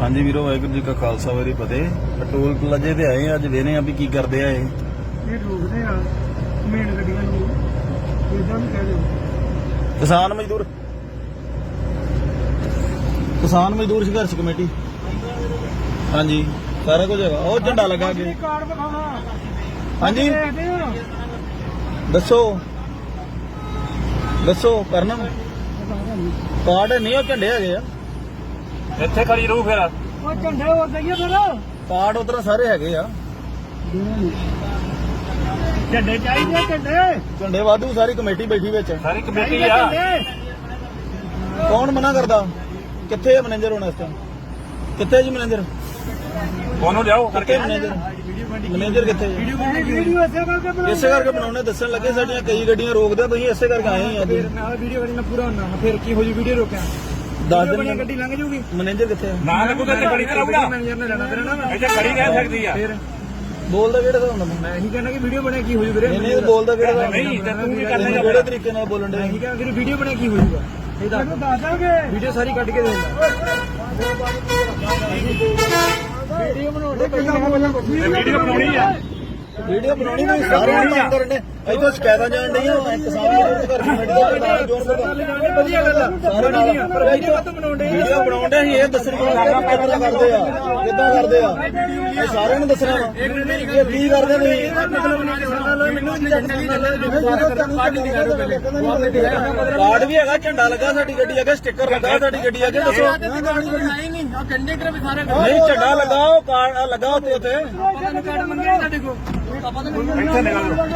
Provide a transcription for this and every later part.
ਹਾਂਜੀ ਵੀਰੋ ਵਾਹਿਗੁਰੂ ਜੀ ਕਾ ਖਾਲਸਾ ਵਾਹਿਗੁਰੂ ਜੀ ਕੀ ਫਤਿਹ। ਟੋਲ ਪਲਾਜ਼ੇ ਤੇ ਆਏ ਆ ਅੱਜ ਵੇਨੇ ਆ ਵੀ ਕੀ ਕਰਦੇ ਆ ਇਹ। ਇਹ ਰੋਕਦੇ ਆ ਮੇਨ ਗੱਡੀਆਂ ਨੂੰ। ਇਦਾਂ ਵੀ ਕਹਿ ਦਿਓ। ਕਿਸਾਨ ਮਜ਼ਦੂਰ। ਕਿਸਾਨ ਮਜ਼ਦੂਰ ਸੰਘਰਸ਼ ਕਮੇਟੀ। ਹਾਂਜੀ ਸਾਰਾ ਕੁਝ ਹੈਗਾ। ਉਹ ਝੰਡਾ ਲੱਗਾ ਅੱਗੇ। ਵਿਖਾਉਣਾ। ਹਾਂਜੀ। ਦੇਖਦੇ ਆ। ਦੱਸੋ। ਦੱਸੋ ਕਰਨਾ। ਕਾਰਡ ਨਹੀਂ ਉਹ ਝੰਡੇ ਹੈਗੇ ਆ। ਇੱਥੇ ਖੜੀ ਰਹੂ ਫਿਰ। ਉਹ ਝੰਡੇ ਹੋ ਗਈਏ ਫਿਰ। ਕਾਰਡ ਉਧਰ ਸਾਰੇ ਹੈਗੇ ਆ। ਝੰਡੇ ਚਾਹੀਦੇ ਆ, ਝੰਡੇ। ਝੰਡੇ ਵਾਧੂ ਸਾਰੀ ਕਮੇਟੀ ਬੈਠੀ ਵਿੱਚ। ਸਾਰੀ ਕਮੇਟੀ ਚਾਹੀਦੇ ਆ। ਝੰਡੇ। ਕੌਣ ਮਨਾ ਕਰਦਾ? ਕਿੱਥੇ ਹੈ ਮੈਨੇਜਰ ਹੁਣ ਇਸ ਟਾਈਮ ਕਿੱਥੇ ਹੈ ਜੀ ਮੈਨੇਜਰ? ਉਹਨੂੰ ਲਿਆਓ ਕਿੱਥੇ ਮੈਨੇਜਰ? ਮੈਨੇਜਰ ਕਿੱਥੇ ਹੈ ਵੀਡੀਓ ਇਸੇ ਕਰਕੇ ਇਸੇ ਕਰਕੇ ਬਣਾਉਣੇ ਦੱਸਣ ਲੱਗੇ ਸਾਡੀਆਂ ਕਈ ਗੱਡੀਆਂ ਰੋਕਦੇ ਆ, ਤੁਸੀਂ ਇਸੇ ਕਰਕੇ ਆਏ ਆ। ਫਿਰ ਨਾਲ ਵੀਡੀਓ ਬਣੀ ਨਾ ਪੂਰਾ ਹੋਣਾ। ਫਿਰ ਕੀ ਹੋ ਜੂ ਵੀਡੀਓ ਰੋਕਿਆ। ਦੱਸ ਦਿਨ ਗੱਡੀ ਲੰਘ ਜੂਗੀ ਮੈਨੇਜਰ ਕਿੱਥੇ ਹੈ ਨਾ ਲੱਗੂ ਤਾਂ ਖੜੀ ਨਾ ਰਹੂਗਾ ਮੈਨੇਜਰ ਨੇ ਲੈਣਾ ਫਿਰ ਨਾ ਇੱਥੇ ਖੜੀ ਰਹਿ ਸਕਦੀ ਆ। ਫਿਰ ਬੋਲਦਾ ਕਿਹੜਾ ਹਿਸਾਬ ਨਾਲ? ਮੈਂ ਇਹੀ ਕਹਿਣਾ ਕਿ ਵੀਡੀਓ ਬਣੇ ਕੀ ਹੋ ਜੂ ਵੀਰੇ? ਨਹੀਂ ਨਹੀਂ ਬੋਲਦਾ ਕਿਹੜਾ ਹਿਸਾਬ? ਨਹੀਂ ਤੇ ਤੂੰ ਕੀ ਕਰਨਾ ਕਿਹੜੇ ਤਰੀਕੇ ਨਾਲ ਬੋਲਣ ਦੇ ਮੈਂ ਇਹੀ ਕਹਿਣਾ ਕਿ ਵੀਡੀਓ ਬਣੇ ਕੀ ਹੋ ਜੂਗਾ ਇਹ ਦੱਸ ਦੱਸ ਦਾਂਗੇ ਵੀਡੀਓ ਸਾਰੀ ਕੱਢ ਕੇ ਦੇ ਵੀਡੀਓ ਬਣਾਉਣੇ ਵੀਡੀਓ ਬਣਾਉਣੀ ਆ। ਵੀਡੀਓ ਬਣਾਉਣੀ ਨਹੀਂ ਸਾਰਿਆਂ ਨੂੰ ਅੰਦਰ ਨੇ ਇੱਥੋਂ ਸ਼ਿਕਾਇਤਾਂ ਜਾਣ ਡਈਆਂ। ਕਿਸਾਨ ਮਜ਼ਦੂਰ ਘਰ ਕਮੇਟੀ ਦਾ ਨਾਲ ਜੋੜ ਕੇ ਵਧੀਆ ਗੱਲ ਆ ਸਾਰੇ ਨਾਲ ਪਰ ਵੀਡੀਓ ਤਾਂ ਬਣਾਉਂਦੇ ਵੀਡੀਓ ਬਣਾਉਂਦੇ ਸੀ ਇਹ ਦੱਸਣ ਕਿ ਕਿੱਦਾਂ ਕਰਦੇ ਆ ਕਿੱਦਾਂ ਕਰਦੇ ਆ। ਇਹ ਸਾਰਿਆਂ ਨੂੰ ਦੱਸਣਾ ਵਾ। ਇਹ ਕੀ ਕਰਦੇ ਨਹੀਂ ਕਾਰਡ ਵੀ ਹੈਗਾ ਝੰਡਾ ਲੱਗਾ ਸਾਡੀ ਗੱਡੀ ਅੱਗੇ ਸਟicker ਲੱਗਾ ਸਾਡੀ ਗੱਡੀ ਅੱਗੇ ਦੱਸੋ। ਨਹੀਂ ਝੰਡਾ ਲਗਾਓ ਕਾਰਡ ਲੱਗਾ ਉੱਤੇ ਇੱਥੇ ਨਿਕਲ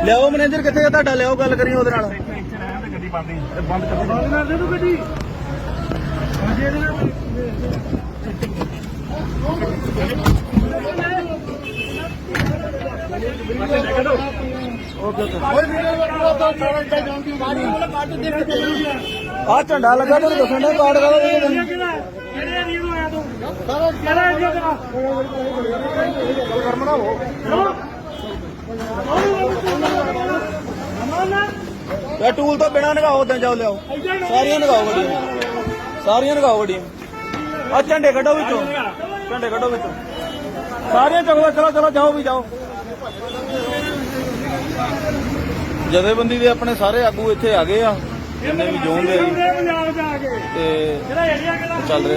ਲਿਆਓ ਮੈਨੇਜਰ ਕਿੱਥੇ ਆ ਤੁਹਾਡਾ? ਲਿਆਓ ਗੱਲ ਕਰੀਏ ਉਹਦੇ ਨਾਲ। ਇੱਥੇ ਰਹਿਣ ਦੇ ਗੱਡੀ ਬੰਦ ਇਹ ਬੰਦ ਕਰ ਦੇ ਬੰਦ ਕਰ ਦੇ ਤੂੰ ਗੱਡੀ। ਹਾਂਜੀ ਇਹਦੇ ਨਾਲ ਆ ਝੰਡਾ ਲੱਗਾ ਤੁਹਾਨੂੰ ਦੱਸਣ ਦਾ ਕਾਰਡ ਕਾਹਦਾ ਦੇ ਕਿਹੜੇ ਤੋਂ ਆਇਆ ਤੂੰ? ਕਿਹੜਾ ਏਰੀਆ ਤੇਰਾ? ਇਹ ਟੂਲ ਤੋਂ ਬਿਨਾ ਨਗਾਓ ਉਦਾਂ ਜਾਓ ਲਿਆਓ। ਸਾਰੀਆਂ ਨਗਾਓ ਗੱਡੀਆਂ। ਸਾਰੀਆਂ ਨਗਾਓ ਗੱਡੀਆਂ। ਆ ਝੰਡੇ ਕੱਢੋ ਵਿੱਚੋਂ। ਝੰਡੇ ਕੱਢੋ ਵਿੱਚੋਂ। ਸਾਰੀਆਂ ਚਲੋ ਚਲੋ ਚਲੋ ਜਾਓ ਵੀ ਜਾਓ। ਜਥੇਬੰਦੀ ਦੇ ਆਪਣੇ ਸਾਰੇ ਆਗੂ ਇੱਥੇ ਆ ਗਏ ਆ। ਜਿੰਨੇ ਵੀ ਜੋਨ ਦੇ ਆ ਜੀ। ਪੰਜਾਬ ਜਾ ਕੇ ਤੇ ਚੱਲ ਰਿਹਾ